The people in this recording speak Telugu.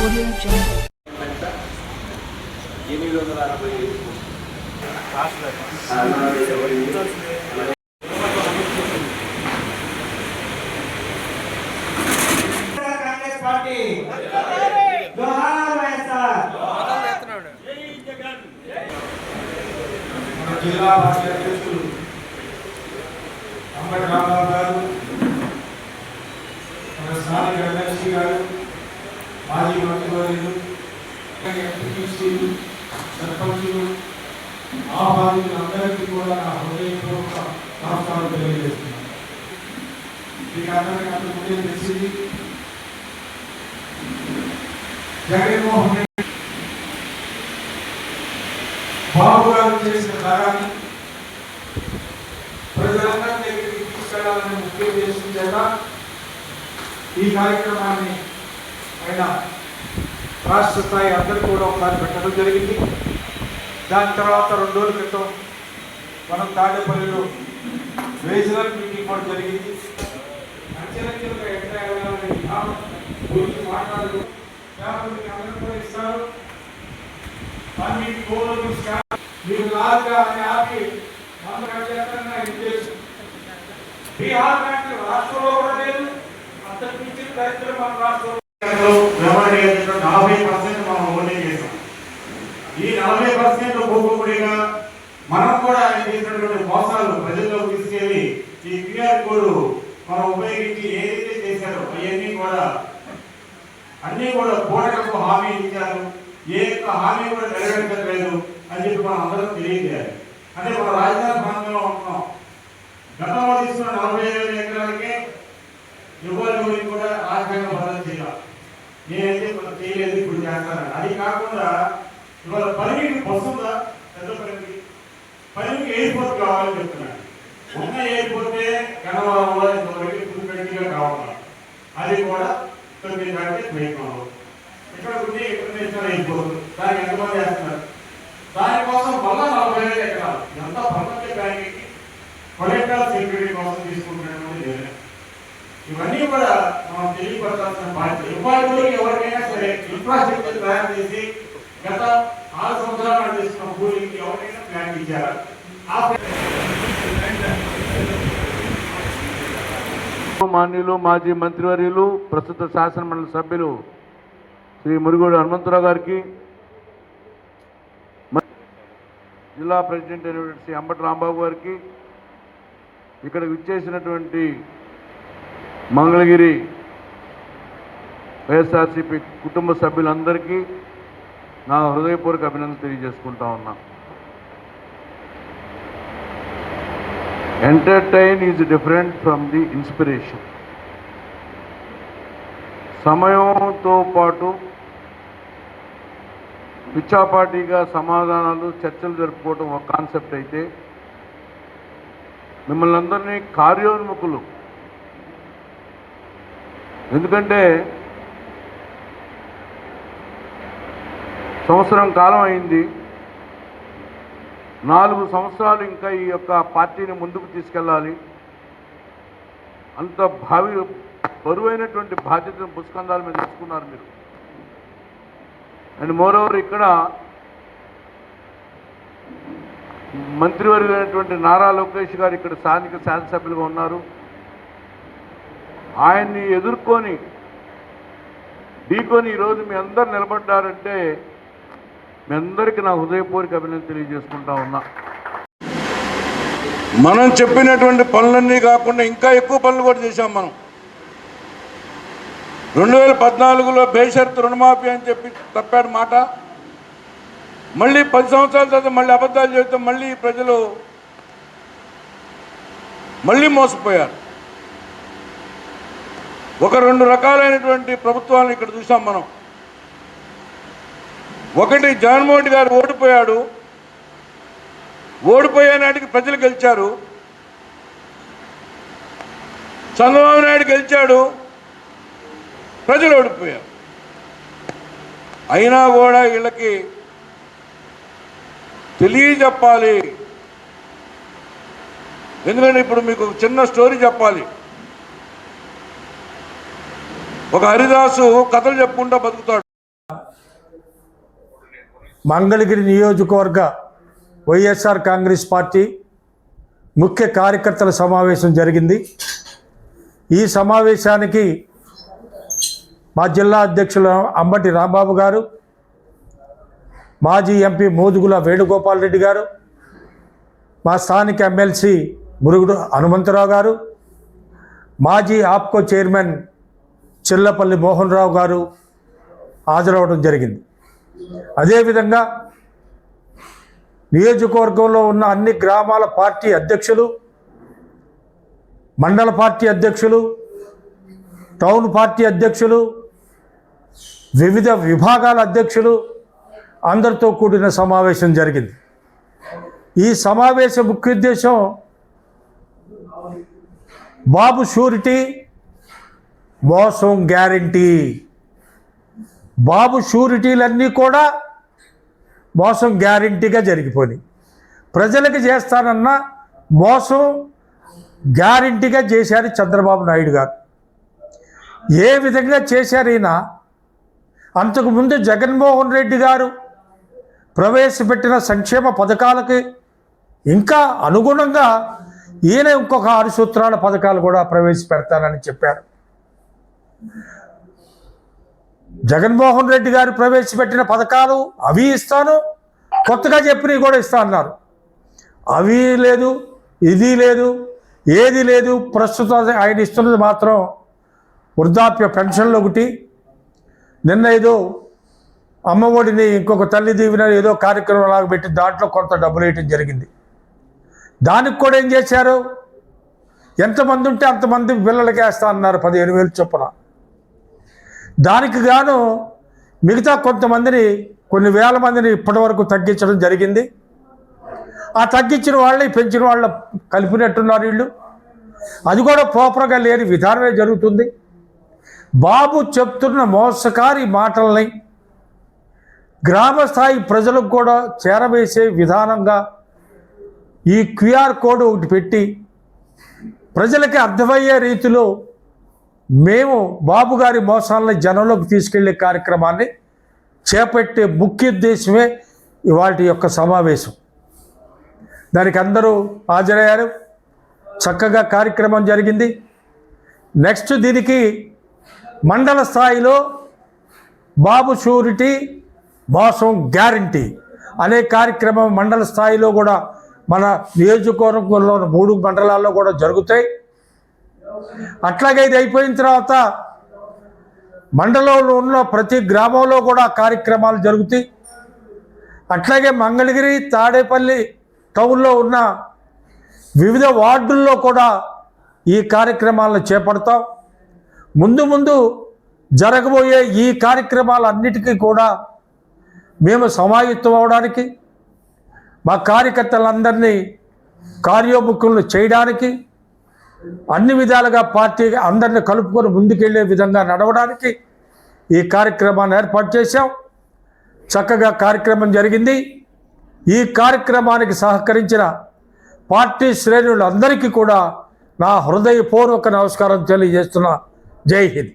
ఎనిమిది వందల అరవై కాంగ్రెస్ పార్టీ జిల్లా పార్టీ అధ్యక్షులు అంబటి రామారావు గారు మన స్థానిక ఎమ్మెల్సీ గారు మాజీ మంత్రివర్యులు ఎంపీటీసీలు సర్పంచులు ఆహ్వానితులందరికీ కూడా నా హృదయపూర్వక నమస్కారం తెలియజేస్తున్నాను మీకు అందరికీ అంత ముందే తెలిసింది జగన్మోహన్ రెడ్డి బాబు గారు చేసిన కార్యాన్ని ప్రజలందరి దగ్గరికి తీసుకెళ్ళాలని ముఖ్య ఉద్దేశం చేత ఈ కార్యక్రమాన్ని ఆయన రాష్ట్ర స్థాయి అందరికీ కూడా ఒకసారి పెట్టడం జరిగింది. దాని తర్వాత రెండు రోజుల క్రితం మనం తాడేపల్లిలో రీజనల్ మీటింగ్ కూడా జరిగింది. అంచెలంచెలుగా ఎట్లా గురించి మాట్లాడుతూ కూడా ఇస్తారు. మీరు లాగా అని ఆపి బీహార్ లాంటి రాష్ట్రంలో కూడా లేదు. అంతకు మించిన దరిద్రం మన రాష్ట్రంలో నలభై నియోజకవర్గంలో నలభై పర్సెంట్ మనం ఓటే చేసాం. ఈ నలభై పర్సెంట్ ఒక్కొక్కడిగా మనం కూడా ఆయన చేసినటువంటి మోసాలు ప్రజల్లో తీసుకెళ్ళి ఈ క్యూఆర్ కోడ్ మనం ఉపయోగించి ఏదైతే చేశారో అవన్నీ కూడా అన్నీ కూడా కూడలకు హామీ ఇచ్చారు. ఏ యొక్క హామీ కూడా నెరవేర్చలేదు అని చెప్పి మనం అందరం తెలియజేయాలి. అంటే మన రాజధాని ప్రాంతంలో ఉంటున్నాం గతంలో తీసుకున్న నలభై వేల ఎకరాలకే ఇవ్వాలి కూడా రాజ్యాంగ భద్రత చేయాలి నేనైతే మనం చేయలేదు ఇప్పుడు చేస్తాను అది కాకుండా ఇవాళ పనికి వస్తుందా పెద్ద పనికి. పనికి ఎయిర్పోర్ట్ కావాలని చెప్తున్నాను. ఉన్న ఎయిర్పోర్టే కనవరంలో ఇంతవరకు పులిపెట్టిగా కావాలి. అది కూడా తొమ్మిది గంటల ప్రయత్నంలో ఇక్కడ ఉంది ఇంటర్నేషనల్ ఎయిర్పోర్ట్. దానికి ఎంతమంది చేస్తున్నారు? దానికోసం మళ్ళా నలభై వేల ఎకరాలు. ఎంత ప్రపంచ బ్యాంకింగ్ పొలిటికల్ సెక్యూరిటీ కోసం తీసుకుంటున్నటువంటి నిర్ణయం ఇవన్నీ కూడా మనం తెలియపరచాల్సిన బాధ్యత. ఇవ్వాలి ఎవరికైనా సరే ఇన్ఫ్రాస్ట్రక్చర్ తయారు చేసి గత ఆరు సంవత్సరాలు చేసిన భూమికి ఎవరికైనా ప్లాన్ ఇచ్చారు మాన్యులు మాజీ మంత్రివర్యులు ప్రస్తుత శాసనమండలి సభ్యులు శ్రీ మురుగోడు హనుమంతరావు గారికి జిల్లా ప్రెసిడెంట్ అయినటువంటి శ్రీ అంబటి రాంబాబు గారికి ఇక్కడ విచ్చేసినటువంటి మంగళగిరి వైఎస్ఆర్సీపీ కుటుంబ సభ్యులందరికీ నా హృదయపూర్వక అభినందన తెలియజేసుకుంటా ఉన్నా. Entertain is different from the inspiration సమయంతో పాటు పిచ్చాపాటిగా సమాధానాలు చర్చలు జరుపుకోవడం ఒక కాన్సెప్ట్ అయితే మిమ్మల్ని అందరినీ కార్యోన్ముఖులు ఎందుకంటే సంవత్సరం కాలం అయింది. నాలుగు సంవత్సరాలు ఇంకా ఈ యొక్క పార్టీని ముందుకు తీసుకెళ్ళాలి. అంత భావి బరువైనటువంటి బాధ్యతను పుష్కందాల మీద తీసుకున్నారు మీరు. అండ్ మోరోవర్ ఇక్కడ మంత్రివర్యులైనటువంటి నారా లోకేష్ గారు ఇక్కడ స్థానిక శాసనసభ్యులుగా ఉన్నారు. ఆయన్ని ఎదుర్కొని ఢీకొని ఈరోజు మీ అందరు నిలబడ్డారంటే మీ అందరికీ నా హృదయపూర్వక అభినందన తెలియజేసుకుంటా ఉన్నా. మనం చెప్పినటువంటి పనులన్నీ కాకుండా ఇంకా ఎక్కువ పనులు కూడా చేశాం మనం. రెండు వేల పద్నాలుగులో బేషరతు రుణమాఫీ అని చెప్పి తప్పాడు మాట. మళ్ళీ పది సంవత్సరాల తర్వాత మళ్ళీ అబద్ధాలు చెబితే మళ్ళీ ప్రజలు మళ్ళీ మోసపోయారు. ఒక రెండు రకాలైనటువంటి ప్రభుత్వాలను ఇక్కడ చూసాం మనం. ఒకటి జగన్మోహన్ రెడ్డి గారు ఓడిపోయాడు. ఓడిపోయే నాటికి ప్రజలు గెలిచారు. చంద్రబాబు నాయుడు గెలిచాడు. ప్రజలు ఓడిపోయారు. అయినా కూడా వీళ్ళకి తెలియజెప్పాలి. ఎందుకంటే ఇప్పుడు మీకు చిన్న స్టోరీ చెప్పాలి. ఒక హరిదాసు కథలు చెప్పుకుంటా బతుకుతాడు. మంగళగిరి నియోజకవర్గ వైఎస్ఆర్ కాంగ్రెస్ పార్టీ ముఖ్య కార్యకర్తల సమావేశం జరిగింది. ఈ సమావేశానికి మా జిల్లా అధ్యక్షులు అంబటి రాంబాబు గారు మాజీ ఎంపీ మోదుగుల వేణుగోపాల్ రెడ్డి గారు మా స్థానిక ఎమ్మెల్సీ మురుగుడు హనుమంతరావు గారు మాజీ ఆప్కో చైర్మన్ చిల్లపల్లి మోహన్ రావు గారు హాజరవడం జరిగింది. అదేవిధంగా నియోజకవర్గంలో ఉన్న అన్ని గ్రామాల పార్టీ అధ్యక్షులు మండల పార్టీ అధ్యక్షులు టౌన్ పార్టీ అధ్యక్షులు వివిధ విభాగాల అధ్యక్షులు అందరితో కూడిన సమావేశం జరిగింది. ఈ సమావేశ ముఖ్య ఉద్దేశం బాబు షూరిటీ మోసం గ్యారంటీ. బాబు షూరిటీలన్నీ కూడా మోసం గ్యారంటీగా జరిగిపోయినాయి. ప్రజలకు చేస్తానన్న మోసం గ్యారంటీగా చేశారు చంద్రబాబు నాయుడు గారు. ఏ విధంగా చేశారు ఈయన అంతకుముందు జగన్మోహన్ రెడ్డి గారు ప్రవేశపెట్టిన సంక్షేమ పథకాలకి ఇంకా అనుగుణంగా ఈయన ఇంకొక ఆరు సూత్రాల పథకాలు కూడా ప్రవేశపెడతానని చెప్పారు. జగన్మోహన్ రెడ్డి గారు ప్రవేశపెట్టిన పథకాలు అవి ఇస్తాను. కొత్తగా చెప్పినవి కూడా ఇస్తా అన్నారు. అవి లేదు ఇది లేదు ఏది లేదు ప్రస్తుతం ఆయన ఇస్తున్నది మాత్రం వృద్ధాప్య పెన్షన్లు ఒకటి. నిన్న ఏదో అమ్మఒడిని ఇంకొక తల్లి దీవిన ఏదో కార్యక్రమం లాగా పెట్టి దాంట్లో కొంత డబ్బులు వేయటం జరిగింది. దానికి కూడా ఏం చేశారు? ఎంతమంది ఉంటే అంతమంది పిల్లలకి వేస్తా అన్నారు పదిహేను వేలు చొప్పున. దానికి గాను మిగతా కొంతమందిని కొన్ని వేల మందిని ఇప్పటివరకు తగ్గించడం జరిగింది. ఆ తగ్గించిన వాళ్ళని పెంచిన వాళ్ళ కలిపినట్టున్నారు వీళ్ళు. అది కూడా ప్రాపర్గా లేని విధానమే జరుగుతుంది. బాబు చెప్తున్న మోసకారి మాటల్ని గ్రామ స్థాయి ప్రజలకు కూడా చేరవేసే విధానంగా ఈ క్యూఆర్ కోడ్ ఒకటి పెట్టి ప్రజలకి అర్థమయ్యే రీతిలో మేము బాబు గారి మోసాలని జనంలోకి తీసుకెళ్ళే కార్యక్రమాన్ని చేపట్టే ముఖ్య ఉద్దేశమే ఇవాటి యొక్క సమావేశం. దానికి అందరూ హాజరయ్యారు. చక్కగా కార్యక్రమం జరిగింది. నెక్స్ట్ దీనికి మండల స్థాయిలో బాబు షూరిటీ మోసం గ్యారంటీ అనే కార్యక్రమం మండల స్థాయిలో కూడా మన నియోజకవర్గంలో మూడు మండలాల్లో కూడా జరుగుతాయి. అట్లాగే ఇది అయిపోయిన తర్వాత మండలంలో ఉన్న ప్రతి గ్రామంలో కూడా కార్యక్రమాలు జరుగుతాయి. అట్లాగే మంగళగిరి తాడేపల్లి టౌన్లో ఉన్న వివిధ వార్డుల్లో కూడా ఈ కార్యక్రమాలను చేపడతాం. ముందు ముందు జరగబోయే ఈ కార్యక్రమాలన్నిటికీ కూడా మేము సమాయత్తం అవడానికి మా కార్యకర్తలందరినీ కార్యోముఖులను చేయడానికి అన్ని విధాలుగా పార్టీ అందరిని కలుపుకొని ముందుకెళ్ళే విధంగా నడవడానికి ఈ కార్యక్రమాన్ని ఏర్పాటు చేశాం. చక్కగా కార్యక్రమం జరిగింది. ఈ కార్యక్రమానికి సహకరించిన పార్టీ శ్రేణులందరికీ కూడా నా హృదయపూర్వక నమస్కారం తెలియజేస్తున్నా. జై హింద్.